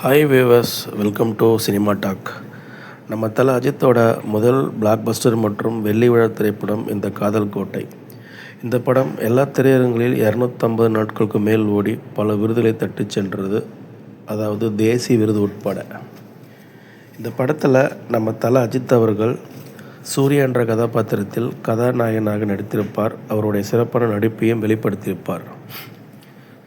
Hi wavers welcome to cinema talk நம்ம தல அஜித்தோட முதல் பிளாக்பஸ்டர் மற்றும் வெள்ளி விழா திரைப்படம் இந்த காதல் கோட்டை. இந்த படம் எல்லா திரையரங்களில் இரநூத்தம்பது நாட்களுக்கு மேல் ஓடி பல விருதுகளை தட்டி சென்றது அதாவது தேசிய விருது உட்பட. இந்த படத்தில் நம்ம தல அஜித் அவர்கள் சூர்யா என்ற கதாபாத்திரத்தில் கதாநாயகனாக நடித்திருப்பார். அவருடைய சிறப்பான நடிப்பையும் வெளிப்படுத்தியிருப்பார்.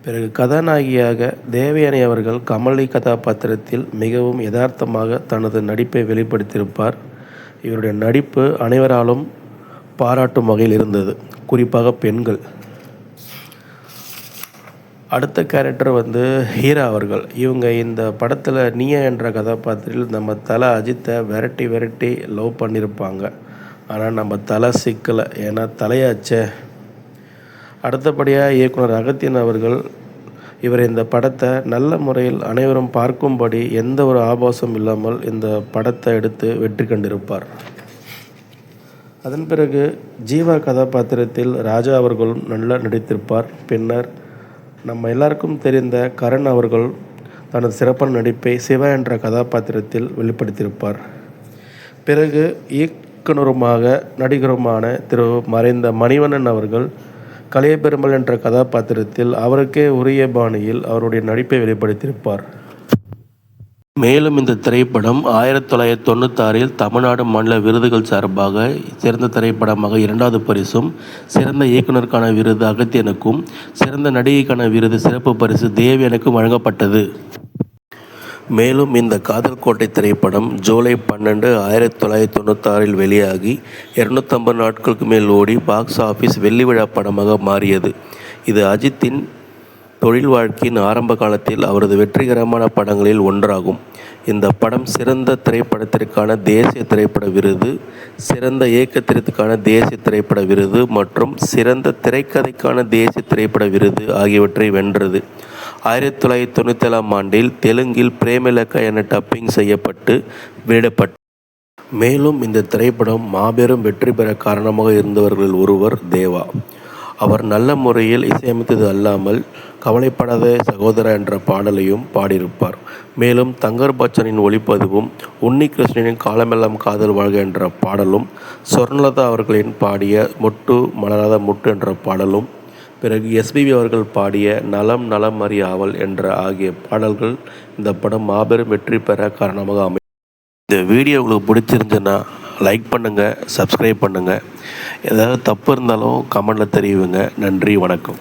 பிறகு கதாநாயகியாக தேவயானி அவர்கள் கமலி கதாபாத்திரத்தில் மிகவும் யதார்த்தமாக தனது நடிப்பை வெளிப்படுத்தியிருப்பார். இவருடைய நடிப்பு அனைவராலும் பாராட்டும் வகையில் இருந்தது. குறிப்பாக பெண்கள். அடுத்த கேரக்டர் வந்து ஹீரா அவர்கள். இவங்க இந்த படத்தில் நீயா என்ற கதாபாத்திரத்தில் நம்ம தலை அஜித்தை விரட்டி விரட்டி லவ் பண்ணியிருப்பாங்க. ஆனால் நம்ம தலை சிக்கலை. ஏன்னா தலையாச்சே. அடுத்தபடியாக இயக்குனர் அகத்தியன் அவர்கள் இவர் இந்த படத்தை நல்ல முறையில் அனைவரும் பார்க்கும்படி எந்த ஒரு ஆபாசம் இல்லாமல் இந்த படத்தை எடுத்து வெற்றி கண்டிருப்பார். அதன் பிறகு ஜீவா கதாபாத்திரத்தில் ராஜா அவர்களும் நல்லா நடித்திருப்பார். பின்னர் நம்ம எல்லாருக்கும் தெரிந்த கரண் அவர்கள் தனது சிறப்பான நடிப்பை சிவா என்ற கதாபாத்திரத்தில் வெளிப்படுத்தியிருப்பார். பிறகு இயக்குனருமாக நடிகருமான திரு மறைந்த மணிவண்ணன் அவர்கள் கலையபெருமல் என்ற கதாபாத்திரத்தில் அவருக்கே உரிய பாணியில் அவருடைய நடிப்பை வெளிப்படுத்தியிருப்பார். மேலும் இந்த திரைப்படம் ஆயிரத்தி தொள்ளாயிரத்தி தொண்ணூத்தாறில் தமிழ்நாடு மாநில விருதுகள் சார்பாக சிறந்த திரைப்படமாக இரண்டாவது பரிசும் சிறந்த இயக்குநருக்கான விருது அகத்தியனுக்கும் சிறந்த நடிகைக்கான விருது சிறப்பு பரிசு தேவியனுக்கும் வழங்கப்பட்டது. மேலும் இந்த காதல் கோட்டை திரைப்படம் ஜூலை பன்னெண்டு ஆயிரத்தி தொள்ளாயிரத்தி தொண்ணூத்தாறில் வெளியாகி இரநூத்தம்பது நாட்களுக்கு மேல் ஓடி பாக்ஸ் ஆஃபீஸ் வெள்ளி விழா படமாக மாறியது. இது அஜித்தின் தொழில் வாழ்க்கையின் ஆரம்ப காலத்தில் அவரது வெற்றிகரமான படங்களில் ஒன்றாகும். இந்த படம் சிறந்த திரைப்படத்திற்கான தேசிய திரைப்பட விருது சிறந்த இயக்கத்திற்கான தேசிய திரைப்பட விருது மற்றும் சிறந்த திரைக்கதைக்கான தேசிய திரைப்பட விருது ஆகியவற்றை வென்றது. ஆயிரத்தி தொள்ளாயிரத்தி தொண்ணூற்றி ஏழாம் ஆண்டில் தெலுங்கில் பிரேமலக்கா என டப்பிங் செய்யப்பட்டு வெளியிடப்பட்ட மேலும் இந்த திரைப்படம் மாபெரும் வெற்றி பெற காரணமாக இருந்தவர்களில் ஒருவர் தேவா. அவர் நல்ல முறையில் இசையமைத்தது அல்லாமல் கவலைப்படாத சகோதரா என்ற பாடலையும் பாடியிருப்பார். மேலும் தங்கர் பச்சனின் ஒளிப்பதிவும் உன்னி கிருஷ்ணனின் காலமெல்லாம் காதல் வாழ்க என்ற பாடலும் சொர்ணலதா அவர்களின் பாடிய முட்டு மலராத முட்டு என்ற பாடலும் பிறகு எஸ்பிபி அவர்கள் பாடிய நலம் நலம் அறியாவல் என்ற ஆகிய பாடல்கள் இந்த படம் மாபெரும் வெற்றி பெற காரணமாக அமை இந்த வீடியோ உங்களுக்கு பிடிச்சிருந்துன்னா லைக் பண்ணுங்கள் சப்ஸ்கிரைப் பண்ணுங்கள் ஏதாவது தப்பு இருந்தாலும் கமெண்டில் தெரிவிங்க. நன்றி வணக்கம்.